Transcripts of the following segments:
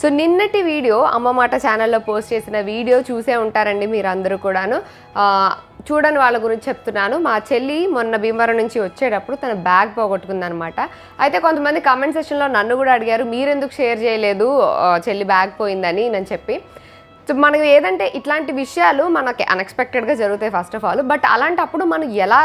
So నిన్నటి video అమ్మ మాట ఛానల్లో పోస్ట్ చేసిన వీడియో చూసే ఉంటారండి మీరందరూ కూడాను. చూడని వాళ్ళ గురించి చెప్తున్నాను. మా చెల్లి మొన్న భీమవరం నుంచి వచ్చేటప్పుడు తన బ్యాగ్ పోగొట్టుకుందనమాట. అయితే కొంతమంది కామెంట్ సెషన్లో నన్ను కూడా అడిగారు మీరెందుకు షేర్ చేయలేదు? చెల్లి బ్యాగ్ పోయిందని నేను చెప్పి. సో మనకి ఏదంటే ఇట్లాంటి విషయాలు మనకి అన్ఎక్స్పెక్టెడ్గా జరుగుతాయి ఫస్ట్ ఆఫ్ ఆల్ బట్ అలాంటప్పుడు మనం ఎలా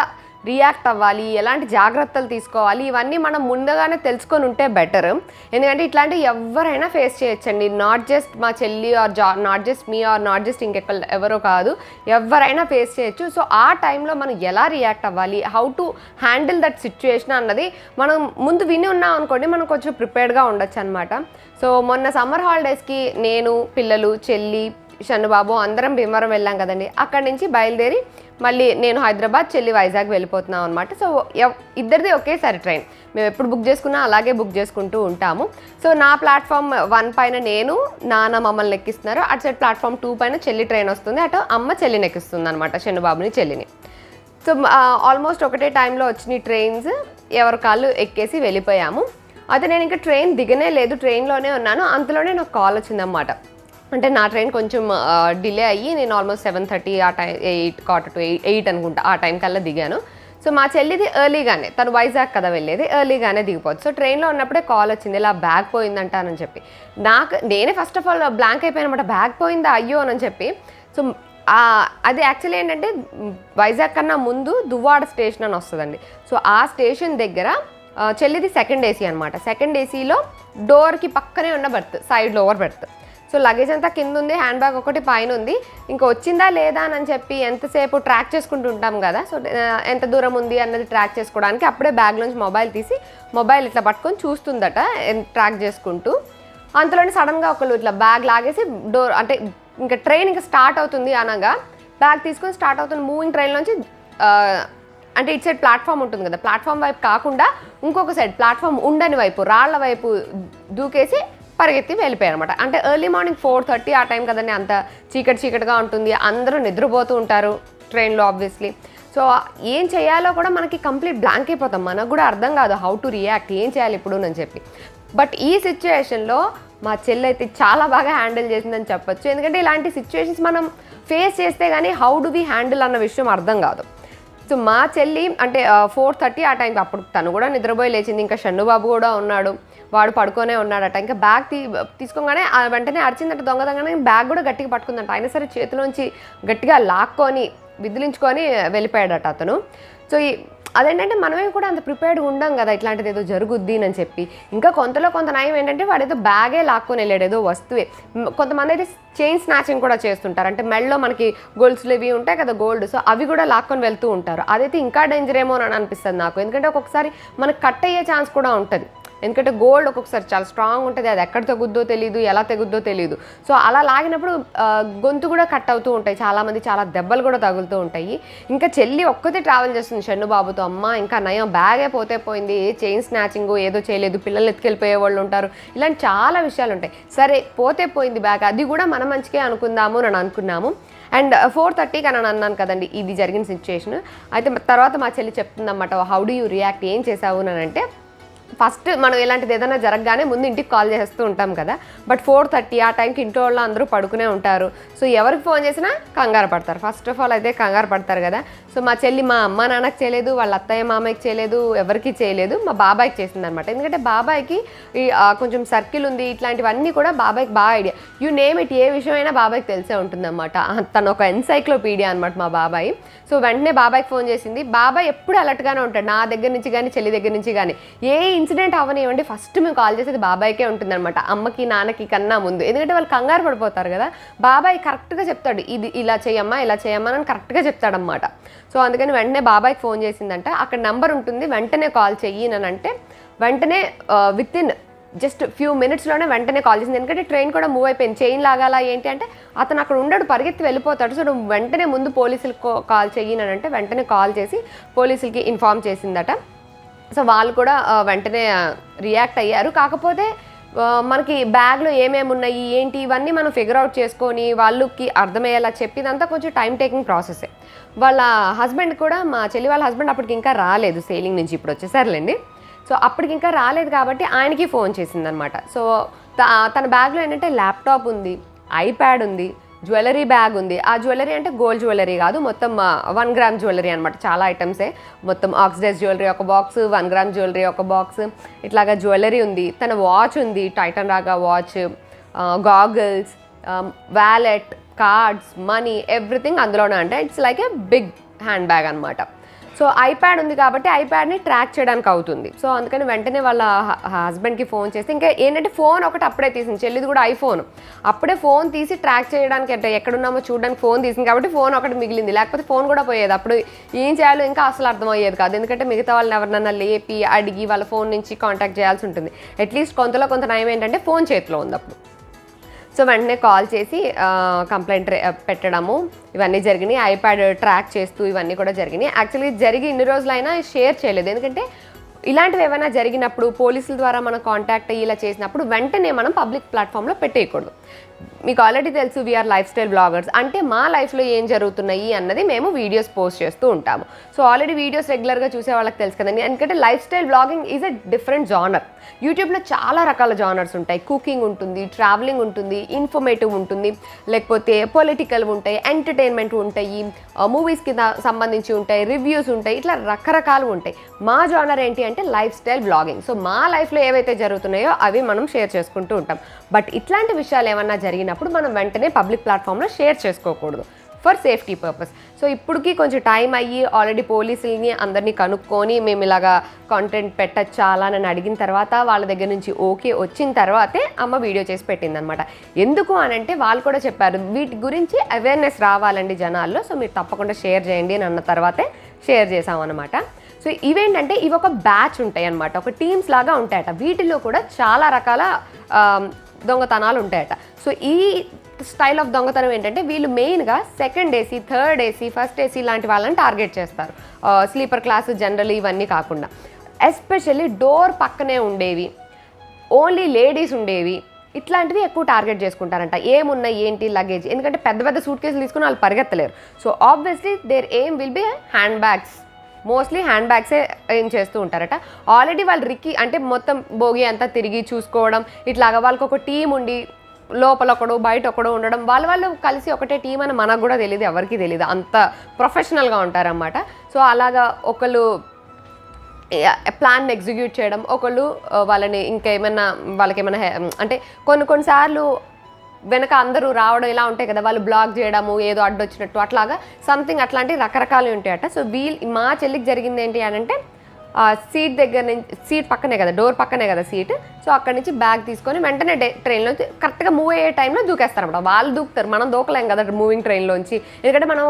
రియాక్ట్ అవ్వాలి ఎలాంటి జాగ్రత్తలు తీసుకోవాలి ఇవన్నీ మనం ముందుగానే తెలుసుకొని ఉంటే బెటర్. ఎందుకంటే ఇట్లాంటివి ఎవరైనా ఫేస్ చేయొచ్చండి. నాట్ జస్ట్ మా చెల్లి ఆర్ జా not just me or not just ఇంకెక్క ఎవరో కాదు. ఎవరైనా ఫేస్ చేయొచ్చు. సో ఆ టైంలో మనం ఎలా రియాక్ట్ అవ్వాలి? How to handle that situation అన్నది మనం ముందు విని ఉన్నాం అనుకోండి మనం కొంచెం ప్రిపేర్డ్గా ఉండొచ్చు అనమాట సో మొన్న సమ్మర్ హాలిడేస్కి నేను పిల్లలు చెల్లి షన్నుబాబు అందరం భీమవరం వెళ్ళాం కదండి. అక్కడి నుంచి బయలుదేరి మళ్ళీ నేను హైదరాబాద్ చెల్లి వైజాగ్ వెళ్ళిపోతున్నాం అనమాట సో ఇద్దరిది ఒకేసారి ట్రైన్. మేము ఎప్పుడు బుక్ చేసుకున్నా అలాగే బుక్ చేసుకుంటూ ఉంటాము. సో నా ప్లాట్ఫామ్ వన్ పైన నేను నాన్న మమ్మల్ని ఎక్కిస్తున్నారు అటు సైడ్ ప్లాట్ఫామ్ టూ పైన చెల్లి ట్రైన్ వస్తుంది. అటు అమ్మ చెల్లిని ఎక్కిస్తుంది అనమాట షన్నుబాబుని చెల్లిని. సో ఆల్మోస్ట్ ఒకటే టైంలో వచ్చిన ట్రైన్స్. ఎవరి కాళ్ళు ఎక్కేసి వెళ్ళిపోయాము. అయితే నేను ఇంకా ట్రైన్ దిగనే లేదు. ట్రైన్లోనే ఉన్నాను. అంతలోనే నాకు కాల్ వచ్చిందన్నమాట. అంటే నా ట్రైన్ కొంచెం డిలే అయ్యి నేను ఆల్మోస్ట్ సెవెన్ థర్టీ ఆ టైం ఎయిట్ కాట్ టు ఎయిట్ ఎయిట్ అనుకుంటా ఆ టైం కల్లా దిగాను. సో మా చెల్లిది ఎర్లీగానే తను వైజాగ్ కదా వెళ్ళేది ఎర్లీగానే దిగిపోవచ్చు సో ట్రైన్లో ఉన్నప్పుడే కాల్ వచ్చింది ఇలా బ్యాగ్ పోయిందంటానని చెప్పి. నాకు నేనే ఫస్ట్ ఆఫ్ ఆల్ బ్లాంక్ అయిపోయాను అనమాట బ్యాగ్ పోయిందా? అయ్యో అని చెప్పి. సో అది యాక్చువల్లీ ఏంటంటే వైజాగ్ కన్నా ముందు దువ్వాడ స్టేషన్ అని వస్తుందండి. సో ఆ స్టేషన్ దగ్గర చెల్లిది సెకండ్ ఏసీ అనమాట సెకండ్ ఏసీలో డోర్కి పక్కనే ఉన్న berth side lower berth. So luggage అంతా కింద ఉంది హ్యాండ్ బ్యాగ్ ఒకటి పైన ఉంది ఇంకా వచ్చిందా లేదా అని చెప్పి ఎంతసేపు ట్రాక్ చేసుకుంటూ ఉంటాం కదా. సో ఎంత దూరం ఉంది అన్నది ట్రాక్ చేసుకోవడానికి అప్పుడే బ్యాగ్లోంచి మొబైల్ తీసి మొబైల్ ఇట్లా పట్టుకొని చూస్తుందట ట్రాక్ చేసుకుంటూ. అంతలోనే సడన్గా ఒకళ్ళు ఇట్లా బ్యాగ్ లాగేసి డోర్ అంటే ఇంకా ట్రైన్ ఇంకా స్టార్ట్ అవుతుంది అనగా బ్యాగ్ తీసుకొని స్టార్ట్ అవుతుంది మూవింగ్ ట్రైన్ నుంచి అంటే ఇటు సైడ్ ప్లాట్ఫామ్ ఉంటుంది కదా. ప్లాట్ఫామ్ వైపు కాకుండా ఇంకొక సైడ్ ప్లాట్ఫామ్ ఉండని వైపు రాళ్ళ వైపు దూకేసి పరిగెత్తి వెళ్ళిపోయారు అనమాట అంటే ఎర్లీ మార్నింగ్ ఫోర్ థర్టీ ఆ టైం కదండి అంత చీకటి చీకటిగా ఉంటుంది. అందరూ నిద్రపోతూ ఉంటారు ట్రైన్లో ఆబ్వియస్లీ సో ఏం చేయాలో కూడా మనకి కంప్లీట్ బ్లాంక్ అయిపోతాం. మనకు కూడా అర్థం కాదు హౌ టు రియాక్ట్ ఏం చేయాలి ఇప్పుడు అని చెప్పి. బట్ ఈ సిచ్యువేషన్లో మా చెల్లి అయితే చాలా బాగా హ్యాండిల్ చేసిందని చెప్పొచ్చు. ఎందుకంటే ఇలాంటి సిచ్యువేషన్స్ మనం ఫేస్ చేస్తే కానీ హౌ డు వి హ్యాండిల్ అన్న విషయం అర్థం కాదు. సో మా చెల్లి అంటే ఫోర్ థర్టీ ఆ టైంకి అప్పుడు తను కూడా నిద్రపోయి లేచింది. ఇంకా షన్నుబాబు కూడా ఉన్నాడు. వాడు పడుకొనే ఉన్నాడట. ఇంకా బ్యాగ్ తీ తీసుకోగానే ఆ వెంటనే అరిచిందంట దొంగ దొంగనే బ్యాగ్ కూడా గట్టిగా పట్టుకుందంట. అయినా సరే చేతిలోంచి గట్టిగా లాక్కొని విదిలించుకొని వెళ్ళిపోయాడట అతను. సో ఈ అదేంటంటే మనమే కూడా అంత ప్రిపేర్డ్ ఉండం కదా ఇట్లాంటిది ఏదో జరుగుద్ది అని చెప్పి. ఇంకా కొంతలో కొంత నయం ఏంటంటే వాడు ఏదో బ్యాగే లాక్కొని వెళ్ళాడు ఏదో వస్తువే. కొంతమంది అయితే చైన్ స్నాచింగ్ కూడా చేస్తుంటారు. అంటే మెడలో మనకి గోల్డ్స్లు ఇవి ఉంటాయి కదా గోల్డ్. సో అవి కూడా లాక్కొని వెళ్తూ ఉంటారు. అదైతే ఇంకా డేంజర్ ఏమో అని అనిపిస్తుంది నాకు. ఎందుకంటే ఒక్కొక్కసారి మనకు కట్ అయ్యే ఛాన్స్ కూడా ఉంటుంది. ఎందుకంటే గోల్డ్ ఒక్కొక్కసారి చాలా స్ట్రాంగ్ ఉంటుంది అది ఎక్కడ తెగుద్దో తెలియదు ఎలా తెగుద్దో తెలియదు సో అలా లాగినప్పుడు గొంతు కూడా కట్ అవుతూ ఉంటాయి. చాలామంది చాలా దెబ్బలు కూడా తగులుతూ ఉంటాయి. ఇంకా చెల్లి ఒక్కతే ట్రావెల్ చేస్తుంది షన్ను బాబుతో. అమ్మ ఇంకా నయం బ్యాగే పోతే పోయింది. చైన్ స్నాచింగ్ ఏదో చేయలేదు. పిల్లలు ఎత్తుకెళ్ళిపోయే వాళ్ళు ఉంటారు. ఇలాంటి చాలా విషయాలు ఉంటాయి. సరే పోతే పోయింది బ్యాగ్ అది కూడా మన మంచికే అనుకుందాము అని అనుకున్నాము. అండ్ ఫోర్ థర్టీకి అని అన్నాను కదండి ఇది జరిగిన సిచ్యుయేషన్ అయితే తర్వాత మా చెల్లి చెప్తుందన్నమాట హౌ డూ యూ రియాక్ట్ ఏం చేసావు? అని అంటే ఫస్ట్ మనం ఇలాంటిది ఏదైనా జరగగానే ముందు ఇంటికి కాల్ చేస్తూ ఉంటాం కదా. బట్ ఫోర్ థర్టీ ఆ టైంకి ఇంట్లో వాళ్ళు అందరూ పడుకునే ఉంటారు. సో ఎవరికి ఫోన్ చేసినా కంగారు పడతారు. ఫస్ట్ ఆఫ్ ఆల్ అయితే కంగారు పడతారు కదా. సో మా చెల్లి మా అమ్మ నాన్నకి చేయలేదు వాళ్ళ అత్తయ్య మామయ్యకి చేయలేదు ఎవరికి చేయలేదు. మా బాబాయ్కి చేసింది అనమాట ఎందుకంటే బాబాయ్కి ఈ కొంచెం సర్కిల్ ఉంది ఇట్లాంటివన్నీ కూడా బాబాయ్కి బాగా ఐడియా యూ నేమ్ ఇట్ ఏ విషయమైనా బాబాయ్కి తెలిసే ఉంటుందన్నమాట. తను ఒక ఎన్సైక్లోపీడియా అనమాట మా బాబాయ్. సో వెంటనే బాబాయ్కి ఫోన్ చేసింది. బాబాయ్ ఎప్పుడు అలర్ట్గానే ఉంటాడు. నా దగ్గర నుంచి కానీ చెల్లి దగ్గర నుంచి కానీ ఏ ఇన్సిడెంట్ అవనివ్వండి. ఫస్ట్ మేము కాల్ చేసేది బాబాయ్కే ఉంటుందన్నమాట. అమ్మకి నాన్నకి కన్నా ముందు. ఎందుకంటే వాళ్ళు కంగారు పడిపోతారు కదా. బాబాయ్ కరెక్ట్గా చెప్తాడు. ఇది ఇలా చేయమ్మా ఇలా చేయమ్మా అని కరెక్ట్గా చెప్తాడనమాట సో అందుకని వెంటనే బాబాయ్కి ఫోన్ చేసిందంట. అక్కడ నెంబర్ ఉంటుంది. వెంటనే కాల్ చెయ్యి అని అంటే వెంటనే విత్ ఇన్ జస్ట్ ఫ్యూ మినిట్స్లోనే వెంటనే కాల్ చేసింది. ఎందుకంటే ట్రైన్ కూడా మూవ్ అయిపోయింది. చైన్ లాగాల ఏంటి అంటే అతను అక్కడ ఉండడు పరిగెత్తి వెళ్ళిపోతాడు. సో వెంటనే ముందు పోలీసులకు కాల్ చెయ్యి అంటే వెంటనే కాల్ చేసి పోలీసులకి ఇన్ఫామ్ చేసిందట. సో వాళ్ళు కూడా వెంటనే రియాక్ట్ అయ్యారు. కాకపోతే మనకి బ్యాగ్లో ఏమేమి ఉన్నాయి ఏంటి ఇవన్నీ మనం ఫిగర్ అవుట్ చేసుకొని వాళ్ళకి అర్థమయ్యేలా చెప్పిదంతా కొంచెం టైం టేకింగ్ ప్రాసెసే. వాళ్ళ హస్బెండ్ కూడా మా చెల్లి వాళ్ళ హస్బెండ్ అప్పటికి ఇంకా రాలేదు సేలింగ్ నుంచి ఇప్పుడు వచ్చేసారులేండి సో అప్పటికి ఇంకా రాలేదు కాబట్టి ఆయనకి ఫోన్ చేసిందనమాట. సో త- తన బ్యాగ్లో ఏంటంటే ల్యాప్టాప్ ఉంది ఐప్యాడ్ ఉంది జ్యువెలరీ బ్యాగ్ ఉంది. ఆ జ్యువెలరీ అంటే గోల్డ్ జ్యువెలరీ కాదు. మొత్తం వన్ గ్రామ్ జ్యువెలరీ అనమాట చాలా ఐటమ్సే మొత్తం ఆక్సిడైజ్ జ్యువెలరీ ఒక బాక్స్ వన్ గ్రామ్ జ్యువెలరీ ఒక బాక్స్ ఇట్లాగా జ్యువెలరీ ఉంది. తన వాచ్ ఉంది. Titan Raga watch goggles wallet cards money everything అందులోనే. అంటే it's like a big handbag అనమాట సో ఐప్యాడ్ ఉంది కాబట్టి ఐప్యాడ్ని ట్రాక్ చేయడానికి అవుతుంది. సో అందుకని వెంటనే వాళ్ళ హస్బెండ్కి ఫోన్ చేస్తే ఇంకా ఏంటంటే ఫోన్ ఒకటి అప్పుడే తీసింది. చెల్లిది కూడా ఐఫోన్. అప్పుడే ఫోన్ తీసి ట్రాక్ చేయడానికి అంటే ఎక్కడున్నామో చూడడానికి ఫోన్ తీసింది కాబట్టి ఫోన్ ఒకటి మిగిలింది. లేకపోతే ఫోన్ కూడా పోయేది. అప్పుడు ఏం చేయాలో ఇంకా అసలు అర్థమయ్యేది కాదు. ఎందుకంటే మిగతా వాళ్ళని ఎవరినన్నా లేపి అడిగి వాళ్ళ ఫోన్ నుంచి కాంటాక్ట్ చేయాల్సి ఉంటుంది. అట్లీస్ట్ కొంతలో కొంత నయం ఏంటంటే ఫోన్ చేతిలో ఉంది అప్పుడు. సో వెంటనే కాల్ చేసి కంప్లైంట్ పెట్టడము. ఇవన్నీ జరిగినాయి. ఐప్యాడ్ ట్రాక్ చేస్తూ ఇవన్నీ కూడా జరిగినాయి. యాక్చువల్లీ జరిగి ఇన్ని రోజులైనా షేర్ చేయలేదు. ఎందుకంటే ఇలాంటివి ఏమైనా జరిగినప్పుడు పోలీసుల ద్వారా మనం కాంటాక్ట్ అయ్యి ఇలా చేసినప్పుడు వెంటనే మనం పబ్లిక్ ప్లాట్ఫామ్లో పెట్టేయకూడదు. మీకు ఆల్రెడీ తెలుసు వీఆర్ లైఫ్ స్టైల్ బ్లాగర్స్ అంటే మా లైఫ్లో ఏం జరుగుతున్నాయి అన్నది మేము వీడియోస్ పోస్ట్ చేస్తూ ఉంటాము. సో ఆల్రెడీ వీడియోస్ రెగ్యులర్గా చూసే వాళ్ళకి తెలుసు కదండి. ఎందుకంటే lifestyle blogging is a different genre యూట్యూబ్లో చాలా రకాల జానర్స్ ఉంటాయి. కుకింగ్ ఉంటుంది ట్రావెలింగ్ ఉంటుంది ఇన్ఫర్మేటివ్ ఉంటుంది. లేకపోతే పొలిటికల్ ఉంటాయి ఎంటర్టైన్మెంట్ ఉంటాయి మూవీస్కి సంబంధించి ఉంటాయి రివ్యూస్ ఉంటాయి. ఇట్లా రకరకాలు ఉంటాయి. మా జానర్ ఏంటి అంటే లైఫ్ స్టైల్ బ్లాగింగ్ సో మా లైఫ్లో ఏవైతే జరుగుతున్నాయో అవి మనం షేర్ చేసుకుంటూ ఉంటాం. బట్ ఇట్లాంటి విషయాలు ఏమన్నా జరిగినప్పుడు మనం వెంటనే పబ్లిక్ ప్లాట్ఫామ్లో షేర్ చేసుకోకూడదు. ఫర్ సేఫ్టీ పర్పస్ సో ఇప్పటికి కొంచెం టైం అయ్యి ఆల్రెడీ పోలీసుల్ని అందరినీ కనుక్కొని మేము ఇలాగా కాంటెంట్ పెట్టచ్చాలా అని అడిగిన తర్వాత వాళ్ళ దగ్గర నుంచి ఓకే వచ్చిన తర్వాతే అమ్మ వీడియో చేసి పెట్టిందనమాట. ఎందుకు అని అంటే వాళ్ళు కూడా చెప్పారు వీటి గురించి అవేర్నెస్ రావాలండి జనాల్లో సో మీరు తప్పకుండా షేర్ చేయండి అని అన్న తర్వాతే షేర్ చేసామన్నమాట సో ఇవేంటంటే ఇవి ఒక బ్యాచ్ ఉంటాయి అనమాట ఒక టీమ్స్ లాగా ఉంటాయట. వీటిలో కూడా చాలా రకాల దొంగతనాలు ఉంటాయట సో ఈ స్టైల్ ఆఫ్ దొంగతనం ఏంటంటే వీళ్ళు మెయిన్గా second AC third AC first AC లాంటి వాళ్ళని టార్గెట్ చేస్తారు. స్లీపర్ క్లాస్ జనరల్ ఇవన్నీ కాకుండా. ఎస్పెషల్లీ డోర్ పక్కనే ఉండేవి. ఓన్లీ లేడీస్ ఉండేవి. ఇట్లాంటివి ఎక్కువ టార్గెట్ చేసుకుంటారంట. ఏమున్నాయి ఏంటి లగేజ్. ఎందుకంటే పెద్ద పెద్ద సూట్ కేసులు తీసుకుని వాళ్ళు పరిగెత్తలేరు. So obviously their aim will be hand bags mostly hand బ్యాగ్సే ఏం చేస్తూ ఉంటారట. ఆల్రెడీ వాళ్ళు రిక్కి అంటే మొత్తం భోగి అంతా తిరిగి చూసుకోవడం ఇట్లాగా వాళ్ళకి ఒక టీం ఉండి లోపల ఒకడు బయట ఒకడు ఉండడం వాళ్ళ వాళ్ళు కలిసి ఒకటే టీం అని మనకు కూడా తెలియదు ఎవరికి తెలియదు అంత ప్రొఫెషనల్గా ఉంటారన్నమాట. సో అలాగా ఒకళ్ళు ప్లాన్ ఎగ్జిక్యూట్ చేయడం ఒకళ్ళు వాళ్ళని ఇంకేమైనా వాళ్ళకి ఏమైనా హె- అంటే కొన్ని కొన్నిసార్లు వెనక అందరూ రావడం ఇలా ఉంటాయి కదా వాళ్ళు బ్లాక్ చేయడము ఏదో అడ్డొచ్చినట్టు అట్లాగా సంథింగ్ అట్లాంటివి రకరకాలు ఉంటాయట. సో వీల్ మా చెల్లికి జరిగింది ఏంటి అని అంటే సీట్ దగ్గర నుంచి సీట్ పక్కనే కదా డోర్ పక్కనే కదా సీట్ సో అక్కడి నుంచి బ్యాగ్ తీసుకొని వెంటనే ట్రైన్లో కరెక్ట్గా మూవ్ అయ్యే టైంలో దూకేస్తారు అనమాట వాళ్ళు దూకుతారు మనం దూకలేం కదా మూవింగ్ ట్రైన్లోంచి ఎందుకంటే మనం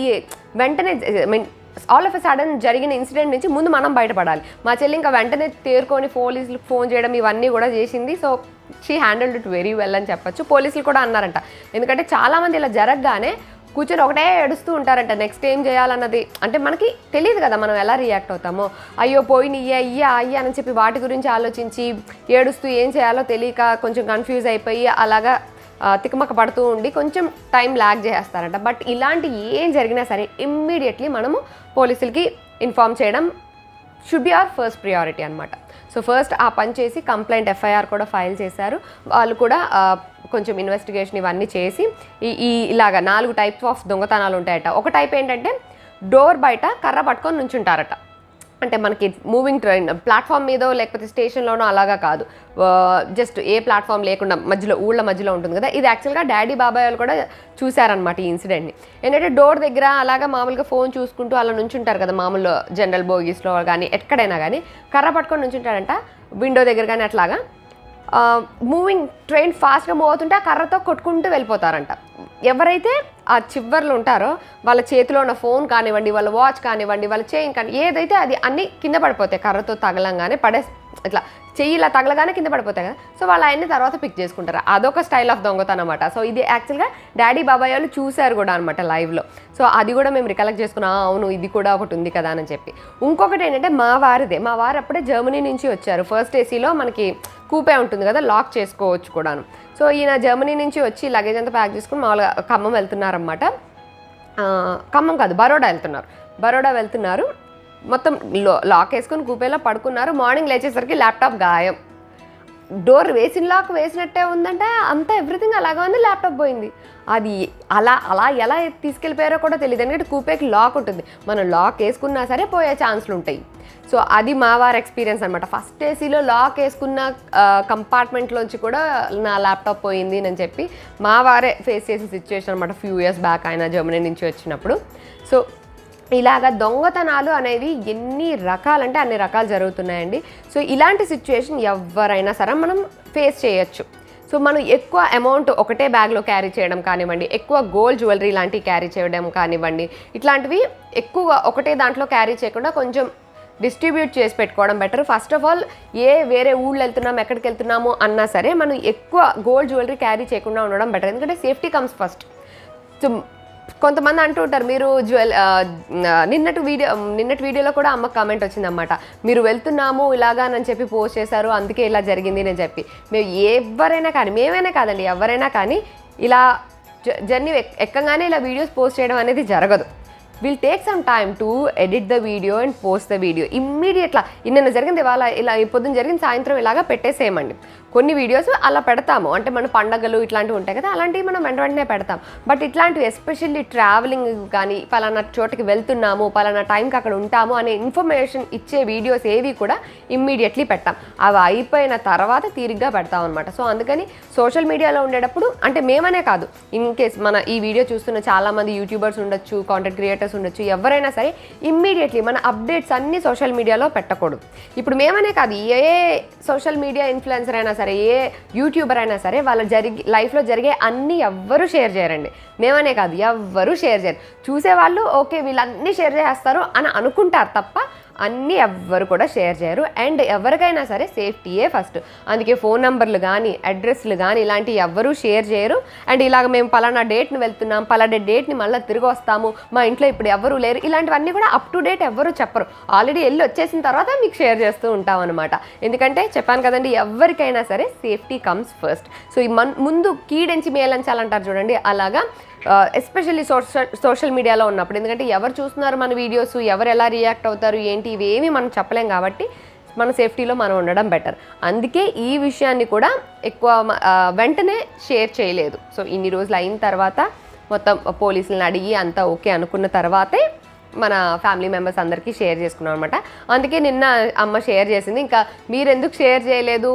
ఈ వెంటనే mean all of a sudden జరిగిన ఇన్సిడెంట్ నుంచి ముందు మనం బయటపడాలి. మా చెల్లి ఇంకా వెంటనే తేరుకొని పోలీసులకు ఫోన్ చేయడం ఇవన్నీ కూడా చేసింది. So she handled it very well అని చెప్పొచ్చు. పోలీసులు కూడా అన్నారంట. ఎందుకంటే చాలామంది ఇలా జరగగానే కూర్చొని ఒకటే ఏడుస్తూ ఉంటారంట. నెక్స్ట్ ఏం చేయాలన్నది. అంటే మనకి తెలియదు కదా మనం ఎలా రియాక్ట్ అవుతామో. అయ్యో పోయిన ఇయ్యా ఇయ్యా అయ్యా అని చెప్పి వాటి గురించి ఆలోచించి ఏడుస్తూ ఏం చేయాలో తెలియక కొంచెం కన్ఫ్యూజ్ అయిపోయి అలాగా తికమక పడుతూ ఉండి కొంచెం టైం ల్యాగ్ చేస్తారట బట్ ఇలాంటి ఏం జరిగినా సరే ఇమ్మీడియట్లీ మనము పోలీసులకి ఇన్ఫామ్ చేయడం should be our first priority అనమాట సో ఫస్ట్ ఆ పని చేసి కంప్లైంట్ ఎఫ్ఐఆర్ కూడా ఫైల్ చేశారు. వాళ్ళు కూడా కొంచెం ఇన్వెస్టిగేషన్ ఇవన్నీ చేసి ఈ ఈ ఇలాగ నాలుగు టైప్స్ ఆఫ్ దొంగతనాలు ఉంటాయట. ఒక టైప్ ఏంటంటే డోర్ బయట కర్ర పట్టుకొని నుంచుంటారట. అంటే మనకి మూవింగ్ ట్రైన్ ప్లాట్ఫామ్ మీదో లేకపోతే స్టేషన్లోనో అలాగా కాదు. జస్ట్ ఏ ప్లాట్ఫామ్ లేకుండా మధ్యలో ఊళ్ళ మధ్యలో ఉంటుంది కదా. ఇది యాక్చువల్గా డాడీ బాబాయ్ వాళ్ళు కూడా చూశారనమాట ఈ ఇన్సిడెంట్ని ఏంటంటే డోర్ దగ్గర అలాగా మామూలుగా ఫోన్ చూసుకుంటూ అలా నుంచుంటారు కదా మామూలు జనరల్ బోగీస్లో కానీ ఎక్కడైనా కానీ కర్ర పట్టుకొని నుంచుంటారంట విండో దగ్గర కానీ అట్లాగా. మూవింగ్ ట్రైన్ ఫాస్ట్గా మూవ్ అవుతుంటే ఆ కర్రతో కొట్టుకుంటూ వెళ్ళిపోతారంట. ఎవరైతే ఆ చివర్లు ఉంటారో వాళ్ళ చేతిలో ఉన్న ఫోన్ కానివ్వండి వాళ్ళ వాచ్ కానివ్వండి వాళ్ళ చైన్ కానీ ఏదైతే అది అన్ని కింద పడిపోతాయి కర్రతో తగలంగానే పడే ఇట్లా చెయ్యి ఇలా తగలగానే కింద పడిపోతాయి కదా. సో వాళ్ళు ఆయన్ని తర్వాత పిక్ చేసుకుంటారు. అదొక స్టైల్ ఆఫ్ దొంగతనం అనమాట సో ఇది యాక్చువల్గా డాడీ బాబాయ్ వాళ్ళు చూశారు కూడా అనమాట లైవ్లో. సో అది కూడా మేము రికలెక్ట్ చేసుకున్నాం. అవును ఇది కూడా ఒకటి ఉంది కదా అని చెప్పి. ఇంకొకటి ఏంటంటే మా వారిదే. మా వారు అప్పుడే జర్మనీ నుంచి వచ్చారు. ఫస్ట్ ఏసీలో మనకి కూపే ఉంటుంది కదా లాక్ చేసుకోవచ్చు కూడాను. సో ఈయన జర్మనీ నుంచి వచ్చి లగేజ్ అంతా ప్యాక్ చేసుకుని మామూలుగా ఖమ్మం వెళ్తున్నారనమాట ఖమ్మం కాదు బరోడా వెళ్తున్నారు. బరోడా వెళ్తున్నారు. మొత్తం లో లాక్ వేసుకొని కూపేలో పడుకున్నారు. మార్నింగ్ లేచేసరికి ల్యాప్టాప్ గాయం. డోర్ వేసిన లాక్ వేసినట్టే ఉందంటే అంతా ఎవ్రీథింగ్ అలాగే ఉంది ల్యాప్టాప్ పోయింది. అది అలా అలా ఎలా తీసుకెళ్ళిపోయారో కూడా తెలియదు ఎందుకంటే కూపేకి లాక్ ఉంటుంది. మనం లాక్ వేసుకున్నా సరే పోయే ఛాన్స్లు ఉంటాయి సో అది మా వారి ఎక్స్పీరియన్స్ అనమాట ఫస్ట్ ఏసీలో లాక్ వేసుకున్న కంపార్ట్మెంట్లోంచి కూడా నా ల్యాప్టాప్ పోయింది అని చెప్పి మా వారే ఫేస్ చేసే సిచ్యువేషన్ అనమాట ఫ్యూ ఇయర్స్ బ్యాక్ ఆయన జర్మనీ నుంచి వచ్చినప్పుడు. సో ఇలాగ దొంగతనాలు అనేవి ఎన్ని రకాలంటే అన్ని రకాలు జరుగుతున్నాయండి. సో ఇలాంటి సిచ్యువేషన్ ఎవరైనా సరే మనం ఫేస్ చేయొచ్చు. సో మనం ఎక్కువ అమౌంట్ ఒకటే బ్యాగ్లో క్యారీ చేయడం కానివ్వండి ఎక్కువ గోల్డ్ జ్యువెలరీ లాంటివి క్యారీ చేయడం కానివ్వండి ఇట్లాంటివి ఎక్కువ ఒకటే దాంట్లో క్యారీ చేయకుండా కొంచెం డిస్ట్రిబ్యూట్ చేసి పెట్టుకోవడం బెటర్ ఫస్ట్ ఆఫ్ ఆల్ ఏ వేరే ఊళ్ళు వెళ్తున్నాం ఎక్కడికి వెళ్తున్నాము అన్నా సరే మనం ఎక్కువ గోల్డ్ జ్యువెలరీ క్యారీ చేయకుండా ఉండడం బెటర్ ఎందుకంటే సేఫ్టీ కమ్స్ ఫస్ట్ సో కొంతమంది అంటూ ఉంటారు మీరు జ్యువెల్ నిన్నటి వీడియో నిన్నటి వీడియోలో కూడా అమ్మ కామెంట్ వచ్చిందన్నమాట. మీరు వెళ్తున్నాము ఇలాగా అని చెప్పి పోస్ట్ చేశారు అందుకే ఇలా జరిగింది అని చెప్పి. మేము ఎవరైనా కానీ మేమైనా కాదండి ఎవరైనా కానీ ఇలా జర్నీ ఎక్కగానే ఇలా వీడియోస్ పోస్ట్ చేయడం అనేది జరగదు. Will take some time to edit the video and post the video ఇమ్మీడియట్లా నిన్న జరిగింది ఇవాళ ఇలా ఈ పొద్దున్న జరిగింది సాయంత్రం ఇలాగా పెట్టేసేయమండి. కొన్ని వీడియోస్ అలా పెడతాము. అంటే మన పండగలు ఇట్లాంటివి ఉంటాయి కదా అలాంటివి మనం వెంట వెంటనే పెడతాం. బట్ ఇట్లాంటివి ఎస్పెషల్లీ ట్రావెలింగ్ కానీ పలానా చోటకి వెళ్తున్నాము పలానా టైంకి అక్కడ ఉంటాము అనే ఇన్ఫర్మేషన్ ఇచ్చే వీడియోస్ ఏవి కూడా ఇమ్మీడియట్లీ పెట్టాం అవి అయిపోయిన తర్వాత తీరిగ్గా పెడతాం అనమాట సో అందుకని సోషల్ మీడియాలో ఉండేటప్పుడు అంటే మేమనే కాదు ఇన్ కేస్ మన ఈ వీడియో చూస్తున్న చాలామంది యూట్యూబర్స్ ఉండొచ్చు కాంటెంట్ క్రియేటర్స్ ఉండొచ్చు ఎవరైనా సరే ఇమ్మీడియట్లీ మన అప్డేట్స్ అన్ని సోషల్ మీడియాలో పెట్టకూడదు. ఇప్పుడు మేమనే కాదు ఏ సోషల్ మీడియా ఇన్ఫ్లుయెన్సర్ అయినా సరే ఏ యూట్యూబర్ అయినా సరే వాళ్ళ జరిగి లైఫ్లో జరిగే అన్ని ఎవ్వరూ షేర్ చేయరండి. మేమనే కాదు ఎవ్వరూ షేర్ చేయరు. చూసేవాళ్ళు ఓకే వీళ్ళన్నీ షేర్ చేస్తారు అని అనుకుంటారు తప్ప అన్నీ ఎవ్వరు కూడా షేర్ చేయరు. అండ్ ఎవరికైనా సరే సేఫ్టీయే ఫస్ట్. అందుకే ఫోన్ నెంబర్లు కానీ అడ్రస్లు కానీ ఇలాంటివి ఎవ్వరూ షేర్ చేయరు. అండ్ ఇలాగ మేము పలానా డేట్ని వెళ్తున్నాం పలానా డేట్ని మళ్ళీ తిరిగి వస్తాము మా ఇంట్లో ఇప్పుడు ఎవరు లేరు. ఇలాంటివన్నీ కూడా అప్ టు డేట్ ఎవ్వరూ చెప్పరు. ఆల్రెడీ వెళ్ళి వచ్చేసిన తర్వాత మీకు షేర్ చేస్తూ ఉంటాం అనమాట ఎందుకంటే చెప్పాను కదండి ఎవరికైనా సరే సేఫ్టీ కమ్స్ ఫస్ట్ సో ఈ మన్ ముందు కీడెంచి మేలంచాలంటారు చూడండి. అలాగా ఎస్పెషల్లీ సోషల్ సోషల్ మీడియాలో ఉన్నప్పుడు. ఎందుకంటే ఎవరు చూస్తున్నారు మన వీడియోస్? ఎవరు ఎలా రియాక్ట్ అవుతారు? ఏంటి ఇవేమి మనం చెప్పలేం కాబట్టి మన సేఫ్టీలో మనం ఉండడం బెటర్. అందుకే ఈ విషయాన్ని కూడా ఎక్కువ వెంటనే షేర్ చేయలేదు. సో ఇన్ని రోజులు అయిన తర్వాత మొత్తం పోలీసులను అడిగి అంతా ఓకే అనుకున్న తర్వాతే మన ఫ్యామిలీ మెంబర్స్ అందరికీ షేర్ చేసుకున్నాం అనమాట అందుకే నిన్న అమ్మ షేర్ చేసింది. ఇంకా మీరు ఎందుకు షేర్ చేయలేదు?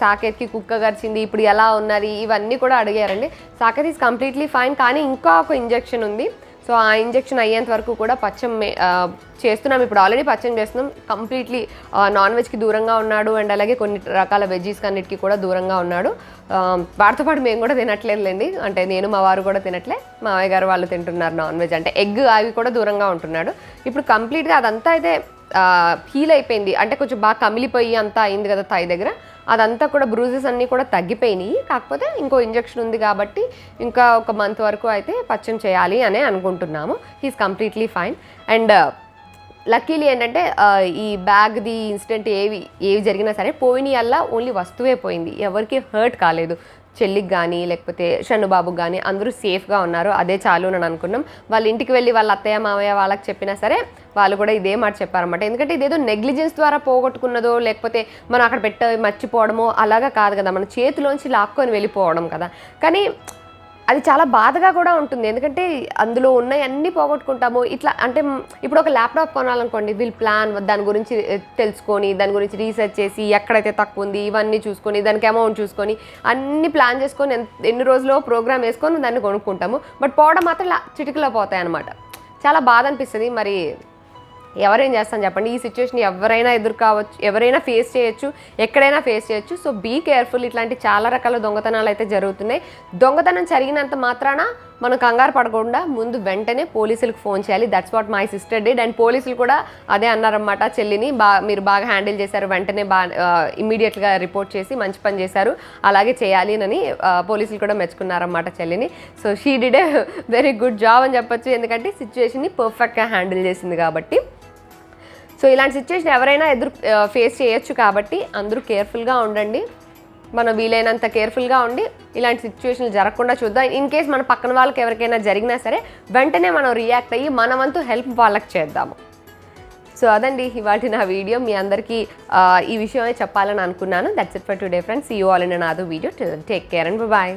సాకేత్కి కుక్క గరిచింది ఇప్పుడు ఎలా ఉన్నది? ఇవన్నీ కూడా అడిగారండి. Saketh is completely fine. కానీ ఇంకా ఒక ఇంజెక్షన్ ఉంది. సో ఆ ఇంజెక్షన్ అయ్యేంత వరకు కూడా పచ్చం మే- చేస్తున్నాం. ఇప్పుడు ఆల్రెడీ పచ్చం చేస్తున్నాం. కంప్లీట్లీ నాన్ వెజ్కి దూరంగా ఉన్నాడు. అండ్ అలాగే కొన్ని రకాల వెజ్జీస్ అన్నిటికీ కూడా దూరంగా ఉన్నాడు. వాటితో పాటు మేము కూడా తినట్లేదులేండి. అంటే నేను మా వారు కూడా తినట్లే. మావయ్య గారు వాళ్ళు తింటున్నారు నాన్ వెజ్ అంటే ఎగ్ అవి కూడా దూరంగా ఉంటున్నాడు. ఇప్పుడు కంప్లీట్గా అదంతా అయితే హీల్ అయిపోయింది అంటే కొంచెం బాగా కమిలిపోయి అంతా అయింది కదా థై దగ్గర. అదంతా కూడా బ్రూజెస్ అన్నీ కూడా తగ్గిపోయినాయి. కాకపోతే ఇంకో ఇంజెక్షన్ ఉంది కాబట్టి ఇంకా ఒక మంత్ వరకు అయితే పచ్చం చేయాలి అనే అనుకుంటున్నాము. He's completely fine and luckily ఏంటంటే uh, ఈ బ్యాగ్ది ఇన్సిడెంట్ ఏవి ఏవి జరిగినా సరే పోయినయిల్లా ఓన్లీ వస్తువే పోయింది. ఎవరికి హర్ట్ కాలేదు. చెల్లికి కానీ లేకపోతే షన్నుబాబుకి కానీ అందరూ సేఫ్గా ఉన్నారు. అదే చాలు అని అనుకున్నాం. వాళ్ళ ఇంటికి వెళ్ళి వాళ్ళ అత్తయ్య మామయ్య వాళ్ళకి చెప్పినా సరే వాళ్ళు కూడా ఇదే మాట చెప్పారన్నమాట. ఎందుకంటే ఇదేదో నెగ్లిజెన్స్ ద్వారా పోగొట్టుకున్నదో లేకపోతే మనం అక్కడ పెట్ట మర్చిపోవడమో అలాగా కాదు కదా. మన చేతిలోంచి లాక్కొని వెళ్ళిపోవడం కదా. కానీ అది చాలా బాధగా కూడా ఉంటుంది. ఎందుకంటే అందులో ఉన్నాయి అన్నీ పోగొట్టుకుంటాము. ఇట్లా అంటే ఇప్పుడు ఒక ల్యాప్టాప్ కొనాలనుకోండి. వీళ్ళు ప్లాన్ దాని గురించి తెలుసుకొని దాని గురించి రీసెర్చ్ చేసి ఎక్కడైతే తక్కువ ఉంది ఇవన్నీ చూసుకొని దానికి అమౌంట్ చూసుకొని అన్ని ప్లాన్ చేసుకొని ఎన్ని రోజుల్లో ప్రోగ్రామ్ వేసుకొని దాన్ని కొనుక్కుంటాము. బట్ పోవడం మాత్రం చిటికలో పోతాయి అనమాట చాలా బాధ అనిపిస్తుంది. మరి ఎవరేం చేస్తాను చెప్పండి. ఈ సిచ్యువేషన్ ఎవరైనా ఎదురు కావచ్చు ఎవరైనా ఫేస్ చేయొచ్చు ఎక్కడైనా ఫేస్ చేయొచ్చు. సో బీ కేర్ఫుల్ ఇట్లాంటి చాలా రకాల దొంగతనాలు అయితే జరుగుతున్నాయి. దొంగతనం జరిగినంత మాత్రాన మనం కంగారు పడకుండా ముందు వెంటనే పోలీసులకు ఫోన్ చేయాలి. That's what my sister did and పోలీసులు కూడా అదే అన్నారన్నమాట. చెల్లిని బా మీరు బాగా హ్యాండిల్ చేశారు. వెంటనే బా ఇమీడియట్గా రిపోర్ట్ చేసి మంచి పని చేశారు. అలాగే చేయాలి అని పోలీసులు కూడా మెచ్చుకున్నారన్నమాట చెల్లిని. So she did a very good job అని చెప్పొచ్చు. ఎందుకంటే సిచ్యువేషన్ని పర్ఫెక్ట్గా హ్యాండిల్ చేసింది కాబట్టి. సో ఇలాంటి సిచ్యువేషన్ ఎవరైనా ఎదురు ఫేస్ చేయొచ్చు కాబట్టి అందరూ కేర్ఫుల్గా ఉండండి. మనం వీలైనంత కేర్ఫుల్గా ఉండి ఇలాంటి సిచ్యువేషన్లు జరగకుండా చూద్దాం. ఇన్ కేస్ మన పక్కన వాళ్ళకి ఎవరికైనా జరిగినా సరే వెంటనే మనం రియాక్ట్ అయ్యి మన వంతు హెల్ప్ వాళ్ళకి చేద్దాము. సో అదండి ఇవాళ నా వీడియో మీ అందరికీ ఈ విషయమే చెప్పాలని అనుకున్నాను. That's it for today friends you all in నాదో video take care and bye